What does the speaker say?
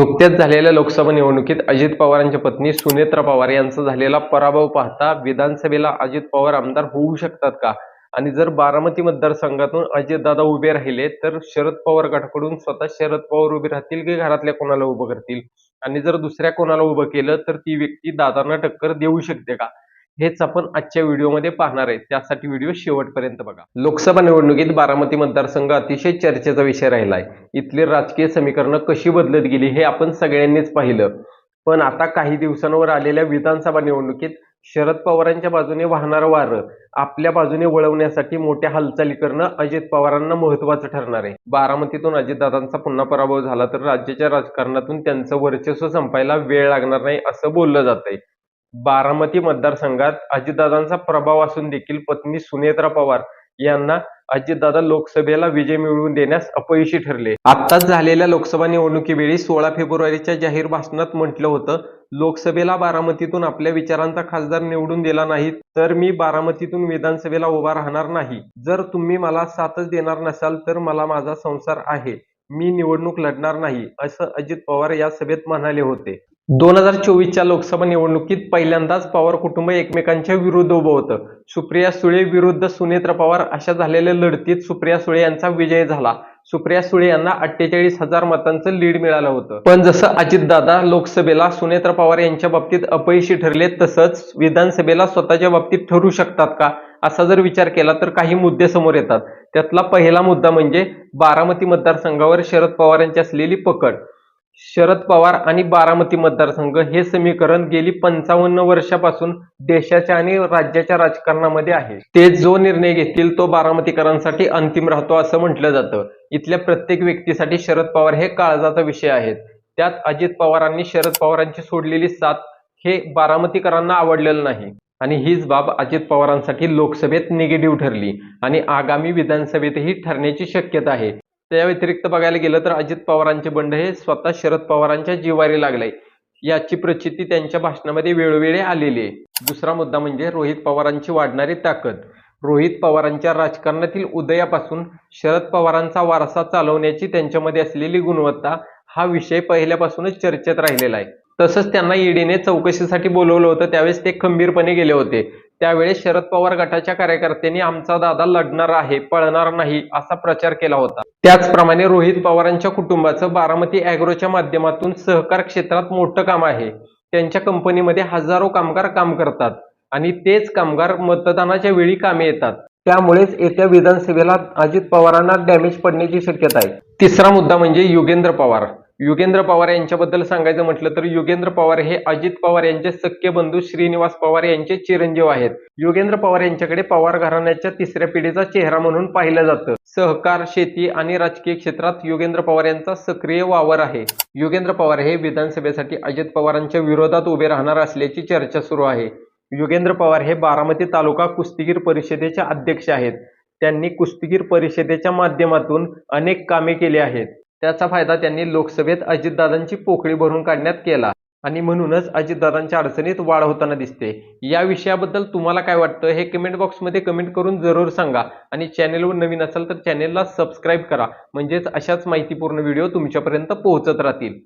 नुकत्याच झालेल्या लोकसभा निवडणुकीत अजित पवारांच्या पत्नी सुनेत्रा पवार यांचा झालेला पराभव पाहता विधानसभेला अजित पवार आमदार होऊ शकतात का? आणि जर बारामती मतदारसंघातून अजितदादा उभे राहिले तर शरद पवार गटाकडून स्वतः शरद पवार उभे राहतील की घरातल्या कोणाला उभं करतील? आणि जर दुसऱ्या कोणाला उभं केलं तर ती व्यक्ती दादांना टक्कर देऊ शकते का? हेच आपण आजच्या व्हिडिओमध्ये पाहणार आहे. त्यासाठी व्हिडिओ शेवटपर्यंत बघा. लोकसभा निवडणुकीत बारामती मतदारसंघ अतिशय चर्चेचा विषय राहिलाय. इथली राजकीय समीकरणं कशी बदलत गेली हे आपण सगळ्यांनीच पाहिलं. पण आता काही दिवसांवर आलेल्या विधानसभा निवडणुकीत शरद पवारांच्या बाजूने वाहणारं वारं आपल्या बाजूने वळवण्यासाठी मोठ्या हालचाली करणं अजित पवारांना महत्वाचं ठरणार आहे. बारामतीतून अजितदादांचा पुन्हा पराभव झाला तर राज्याच्या राजकारणातून त्यांचं वर्चस्व संपायला वेळ लागणार नाही असं बोललं जातंय. बारामती मतदारसंघात अजितदादांचा प्रभाव असून देखील पत्नी सुनेत्रा पवार यांना अजितदादा लोकसभेला विजय मिळवून देण्यास अपयशी ठरले. आत्ताच झालेल्या लोकसभा निवडणुकीवेळी सोळा फेब्रुवारीच्या जाहीर भाषणात म्हटलं होतं लोकसभेला बारामतीतून आपल्या विचारांचा खासदार निवडून दिला नाही तर मी बारामतीतून विधानसभेला उभा राहणार नाही. जर तुम्ही मला साथच देणार नसाल तर मला माझा संसार आहे. मी निवडणूक लढणार नाही असं अजित पवार या सभेत म्हणाले होते. दोन हजार चोवीसच्या लोकसभा निवडणुकीत पहिल्यांदाच पवार कुटुंब एकमेकांच्या विरुद्ध उभं होतं. सुप्रिया सुळे विरुद्ध सुनेत्र पवार अशा झालेल्या लढतीत सुप्रिया सुळे यांचा विजय झाला. सुप्रिया सुळे यांना अठ्ठेचाळीस हजार मतांचं लीड मिळालं होतं. पण जसं अजितदादा लोकसभेला सुनेत्र पवार यांच्या बाबतीत अपयशी ठरले तसंच विधानसभेला स्वतःच्या बाबतीत ठरू शकतात का असा जर विचार केला तर काही मुद्दे समोर येतात. त्यातला पहिला मुद्दा म्हणजे बारामती मतदारसंघावर शरद पवारांची असलेली पकड. शरद पवार आणि बारामती मतदारसंघ हे समीकरण गेली पंचावन्न वर्षापासून देशाच्या आणि राज्याच्या राजकारणामध्ये आहे. ते जो निर्णय घेतील तो बारामतीकरांसाठी अंतिम राहतो असं म्हटलं जातं. इथल्या प्रत्येक व्यक्तीसाठी शरद पवार हे काळजाचा विषय आहेत. त्यात अजित पवारांनी शरद पवारांची सोडलेली साथ हे बारामतीकरांना आवडलेलं नाही. आणि हीच बाब अजित पवारांसाठी लोकसभेत निगेटिव्ह ठरली. आणि आगामी विधानसभेतही ठरण्याची शक्यता आहे. त्या व्यतिरिक्त बघायला गेलं तर अजित पवारांचे बंड हे स्वतः शरद पवारांच्या जिवारी लागले याची प्रचिती त्यांच्या भाषणामध्ये वेळोवेळी आलेली आहे. दुसरा मुद्दा म्हणजे रोहित पवारांची वाढणारी ताकद. रोहित पवारांच्या राजकारणातील उदयापासून शरद पवारांचा वारसा चालवण्याची त्यांच्यामध्ये असलेली गुणवत्ता हा विषय पहिल्यापासूनच चर्चेत राहिलेला आहे. तसंच त्यांना ईडीने चौकशीसाठी बोलवलं होतं त्यावेळेस ते खंबीरपणे गेले होते. त्यावेळेस शरद पवार गटाच्या कार्यकर्त्यांनी आमचा दादा लढणार आहे पळणार नाही असा प्रचार केला होता. त्याचप्रमाणे रोहित पवारांच्या कुटुंबाचं बारामती अॅग्रोच्या माध्यमातून सहकार क्षेत्रात मोठं काम आहे. त्यांच्या कंपनीमध्ये हजारो कामगार काम करतात आणि तेच कामगार मतदानाच्या वेळी कामे येतात. त्यामुळेच येत्या विधानसभेला अजित पवारांना डॅमेज पडण्याची शक्यता आहे. तिसरा मुद्दा म्हणजे युगेंद्र पवार. युगेंद्र पवार यांच्याबद्दल सांगायचं म्हटलं तर युगेंद्र पवार हे अजित पवार यांचे सख्य बंधू श्रीनिवास पवार यांचे चिरंजीव आहेत. युगेंद्र पवार यांच्याकडे पवार घराण्याच्या तिसऱ्या पिढीचा चेहरा म्हणून पाहिलं जातं. सहकार शेती आणि राजकीय क्षेत्रात युगेंद्र पवार यांचा सक्रिय वावर आहे. युगेंद्र पवार हे विधानसभेसाठी अजित पवारांच्या विरोधात उभे राहणार असल्याची चर्चा सुरू आहे. युगेंद्र पवार हे बारामती तालुका कुस्तीगीर परिषदेचे अध्यक्ष आहेत. त्यांनी कुस्तीगीर परिषदेच्या माध्यमातून अनेक कामे केली आहेत. त्याचा फायदा त्यांनी लोकसभेत अजितदादांची पोकळी भरून काढण्यात केला. आणि म्हणूनच अजितदादांच्या अडचणीत वाढ होताना दिसते. या विषयाबद्दल तुम्हाला काय वाटतं हे कमेंट बॉक्समध्ये कमेंट करून जरूर सांगा. आणि चॅनेलवर नवीन असाल तर चॅनेलला सबस्क्राईब करा. म्हणजेच अशाच माहितीपूर्ण व्हिडिओ तुमच्यापर्यंत पोहोचत राहतील.